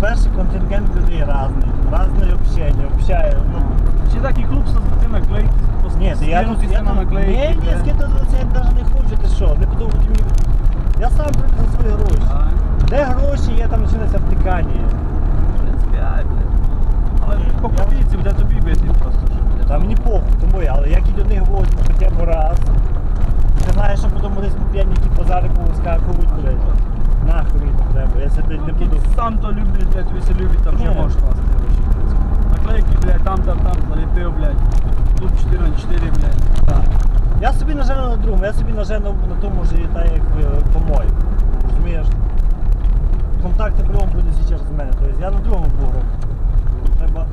Перший контингент людей різний. Різне общення, общає. Ну, Ще такий клуб, що ти наклейки ні, я тут, я тут, ні, ні, скидати це я навіть не хочу, ти що, не подумайте мені. Я сам прийду за свої гроші. Де гроші, є там починається втикання. Але по копійці буде тобі бити просто. Та мені похуй, тому я, але як і до них возьму хоча б раз. Ти знаєш, що потім десь по позади повискакують, блядь. Нахуй мені не треба, я себе Сам то люблять, блядь, ви любить, там вже можеш класти гроші. Наклейки, блядь, там, там, там, заліпив, блядь. Клуб 4 на 4, блядь. Так. Я собі нажену на другому, я собі нажену на тому ж і так як е, помой. Розумієш? Контакти по-любому будуть зараз з мене. Тобто я на другому буду. Треба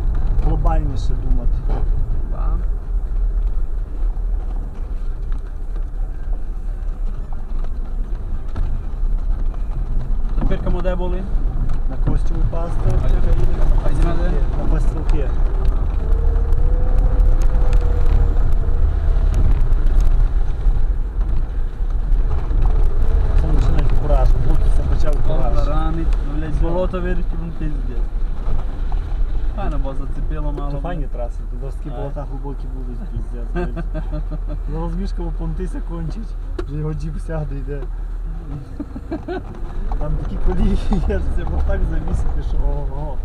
глобальніше думати. Да. Тепер кому де були? На костюмі пасти. А йди на де? На пострілки. Це починає кураж, поки це почав кураж. Ранить, ну, блядь, болото вирішив, ну пиздец. Файно, бо зацепило мало. Це файні траси, тут дорожки болота глибокі будуть, піздець. Зараз мішка понтися кончить, вже його джіп сяде йде. Там такі колії є, це можна так завісити, що ого.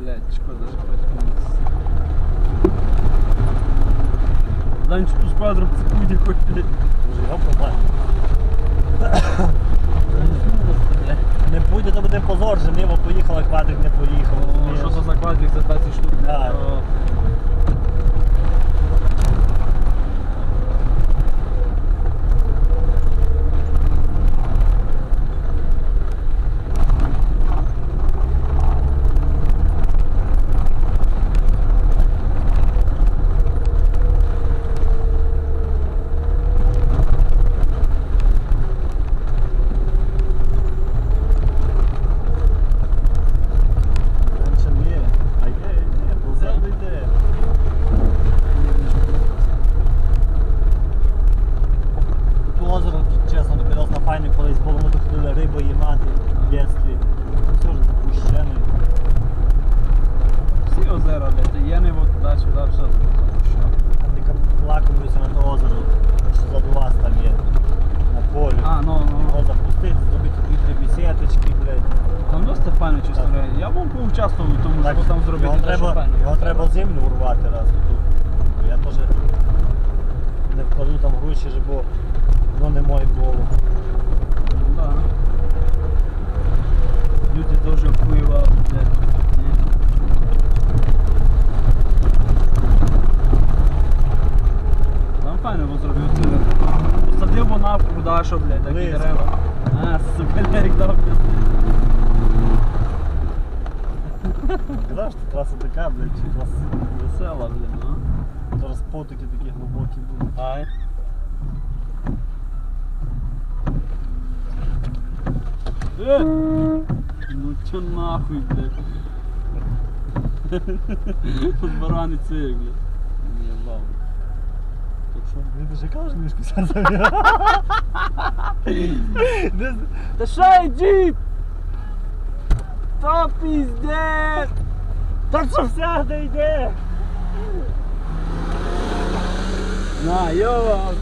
Блядь, шкода, що хоч комусь. Данчик ту сквадру цепує хоч, блядь. Може його проблема. Не позор, Женева поїхала, квадрик не поїхав. Ну? Що за квадрик за 20 штук? Так. О, Раніше ні. А є, є, позаду йде. По озеру, чесно, тобі на файне колись було, ми тут ходили рибу їмати в дитинстві. Все ж запущене. Всі озера, блядь, та є не от туди, сюди, все. Що? А ти лакомлюся на то озеро, що за вас там є. На полі. А, ну, Його ну. запустити, зробити дві-три бісеточки, блядь. Там досить файно, чесно Так. говоря. Я був поучаствував в тому, Так, там зробити. його треба, його треба землю урвати раз тут. Я теж не вкладу там гроші, бо воно не моє було. Ну, Да. Люди дуже впливали, блядь. Ні. Там файно було зробив це. Посадив бо да, що, блядь, такі Близько. дерева. А, сука, Лерик дав пізду. Казав, що траса така, блядь, чи вас Весела, блядь, ну. зараз потоки такі глибокі будуть. Ай. Э! Ну чё нахуй, блядь. Барани цей, блядь. Не ебал. Тут? Він дуже каже, мішку сяде. Та що йди? Та пиздец! Та що сяде йде? На, йова!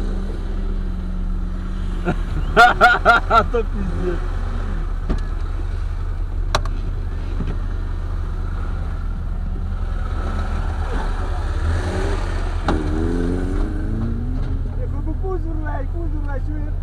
То пиздец. Кузюрлей, кузюрлей, чуєш?